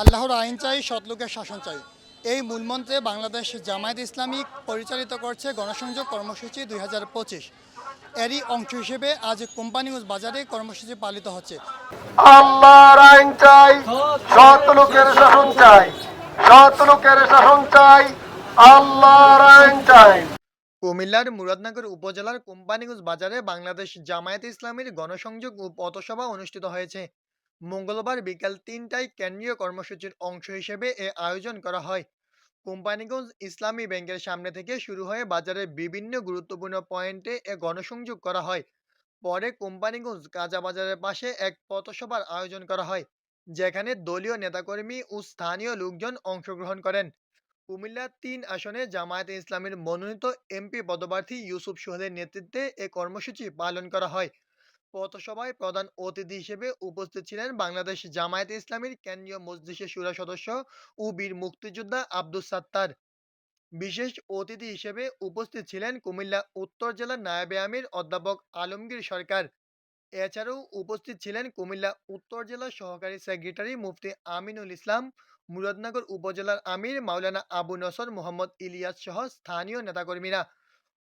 আল্লাহর আইন চাই সৎলোকের শাসন চাই। এই মূলমন্ত্রে বাংলাদেশ জামায়াত ইসলামী পরিচালিত করছে গণসংযোগ কর্মসূচি দুই হাজার পঁচিশ। এরই অংশ হিসেবে আজ কোম্পানিগঞ্জ বাজারে কর্মসূচি পালিত হচ্ছে। আল্লাহর আইন চাই সৎলোকের শাসন চাই সৎলোকের শাসন চাই আল্লাহর আইন চাই। কুমিল্লার মুরাদনগর উপজেলার কোম্পানিগঞ্জ বাজারে বাংলাদেশ জামায়াত ইসলামীর গণসংযোগ ও পথসভা অনুষ্ঠিত হয়েছে। মঙ্গলবার বিকাল তিনটায় কেন্দ্রীয় কর্মসূচির অংশ হিসেবে এ আয়োজন করা হয়। কোম্পানিগঞ্জ ইসলামী ব্যাংকের সামনে থেকে শুরু হয়ে বাজারের বিভিন্ন গুরুত্বপূর্ণ পয়েন্টে এ গণসংযোগ করা হয়। পরে কোম্পানিগঞ্জ কাঁচা বাজারের পাশে এক পথসভার আয়োজন করা হয়, যেখানে দলীয় নেতাকর্মী ও স্থানীয় লোকজন অংশগ্রহণ করেন। কুমিল্লা তিন আসনে জামায়াতে ইসলামের মনোনীত এমপি পদপ্রার্থী ইউসুফ সোহেলের নেতৃত্বে এ কর্মসূচি পালন করা হয়। পথসভায় প্রধান অতিথি হিসেবে উপস্থিত ছিলেন বাংলাদেশ জামায়াতে ইসলামীর কেন্দ্রীয় মজলিসের সুরা সদস্য ও বীর মুক্তিযোদ্ধা আব্দুস সাত্তার। বিশেষ অতিথি হিসেবে উপস্থিত ছিলেন কুমিল্লা উত্তর জেলার নায়েবে আমির অধ্যাপক আলমগীর সরকার। এছাড়াও উপস্থিত ছিলেন কুমিল্লা উত্তর জেলার সহকারী সেক্রেটারি মুফতি আমিনুল ইসলাম, মুরাদনগর উপজেলার আমির মাওলানা আবু নসর মোহাম্মদ ইলিয়াস সহ স্থানীয় নেতাকর্মীরা।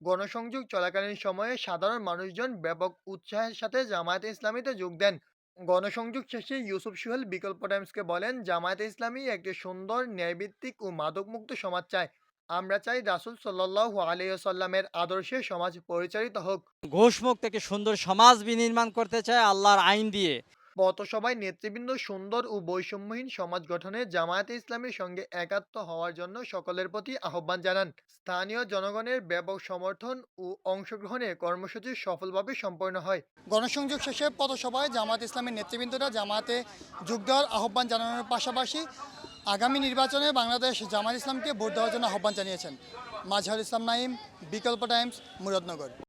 গণসংযোগ চলাকালীন সময়ে সাধারণ মানুষজন ব্যাপক উৎসাহের সাথে জামায়াতে ইসলামীতে যোগ দেন। গণসংযোগ শেষে ইউসুফ সোহেল বিকল্প টাইমসকে বলেন, জামায়াতে ইসলামী একটি সুন্দর, ন্যায়ভিত্তিক ও মাদকমুক্ত সমাজ চায়। আমরা চাই রাসুল সাল্লাহ আলিয়াল্লামের আদর্শে সমাজ পরিচালিত হোক। ঘোষমুখ থেকে সুন্দর সমাজ বিনির্মাণ করতে চায় আল্লাহর আইন দিয়ে। পথসভায় নেতৃবৃন্দ সুন্দর ও বৈষম্যহীন সমাজ গঠনে জামায়াতে ইসলামের সঙ্গে একাত্ম হওয়ার জন্য সকলের প্রতি আহ্বান জানান। স্থানীয় জনগণের ব্যাপক সমর্থন ও অংশগ্রহণে কর্মসূচি সফলভাবে সম্পন্ন হয়। গণসংযোগ শেষে পথসভায় জামায়াত ইসলামের নেতৃবৃন্দরা জামায়াতে যোগ দেওয়ার আহ্বান জানানোর পাশাপাশি আগামী নির্বাচনে বাংলাদেশ জামায়াত ইসলামকে ভোট দেওয়ার জন্য আহ্বান জানিয়েছেন। মাজহার ইসলাম নাইম বিকল্প টাইমস, মুরাদনগর।